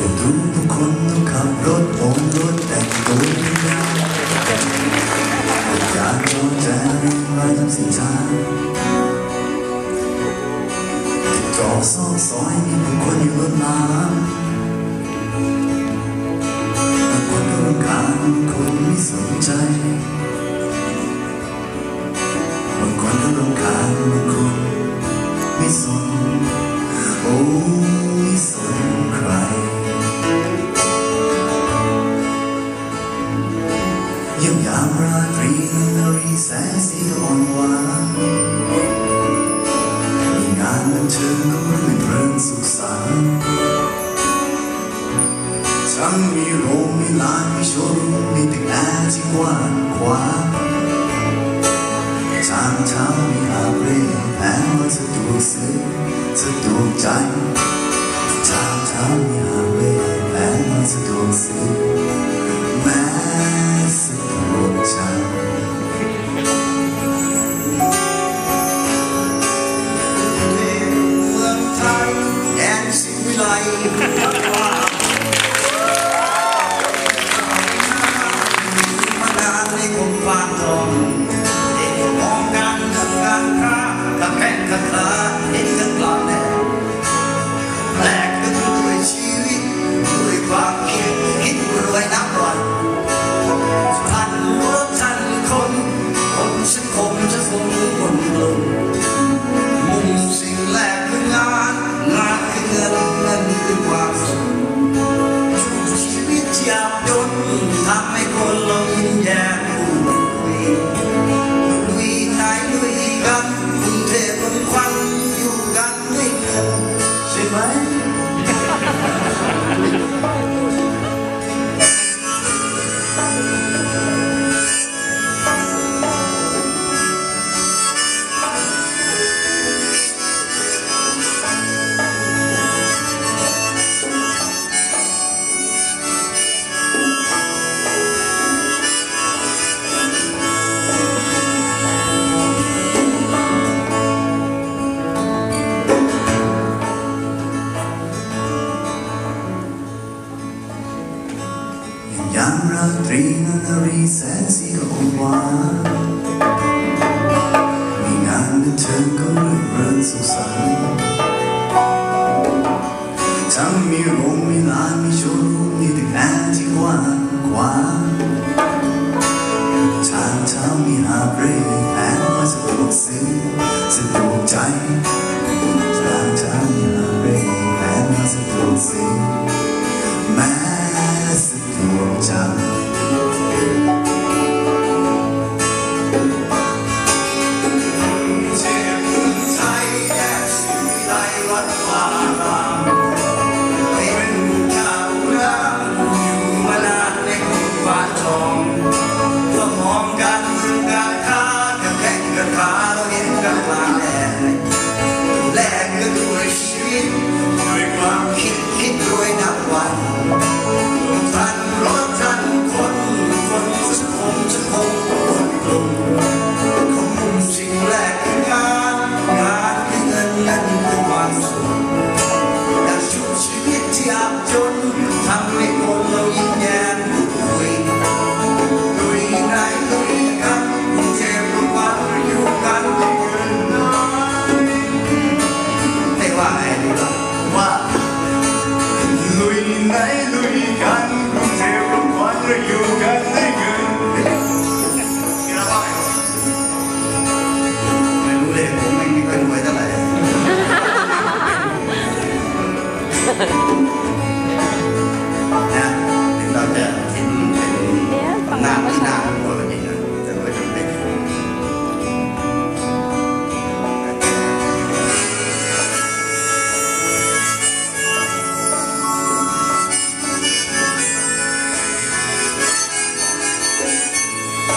จะดูผู้คนต้องขับรถโผมรถแต่งตัวไม่ได้อยากรู้ใจว่าทั้งสิ่ทาง สีอ่อนหวานงานบันเทิงก็รื่นเริงสุขสันต์ทั้งมีโรงมีลานมีชว์มมีตึกแอร์ที่กว้างขวางทางเท้ามีอาเร่แผงมาสะดวกซื้อสะดวกใจทางเท้ามีอาเร่แผงมาสะดวกซื้อ ฉันคงจะงคมรู้คนกลุ่มุ่งสิ่งแรกคืองานงานคือเงินเงินคือความสุขชีวิตยาบยนทำให้คนเรา นารีแสนสีกับความหวานมีงานบันเทิงก็เริ่มเริงสุขสันต์ทั้งมีโรงมีลาน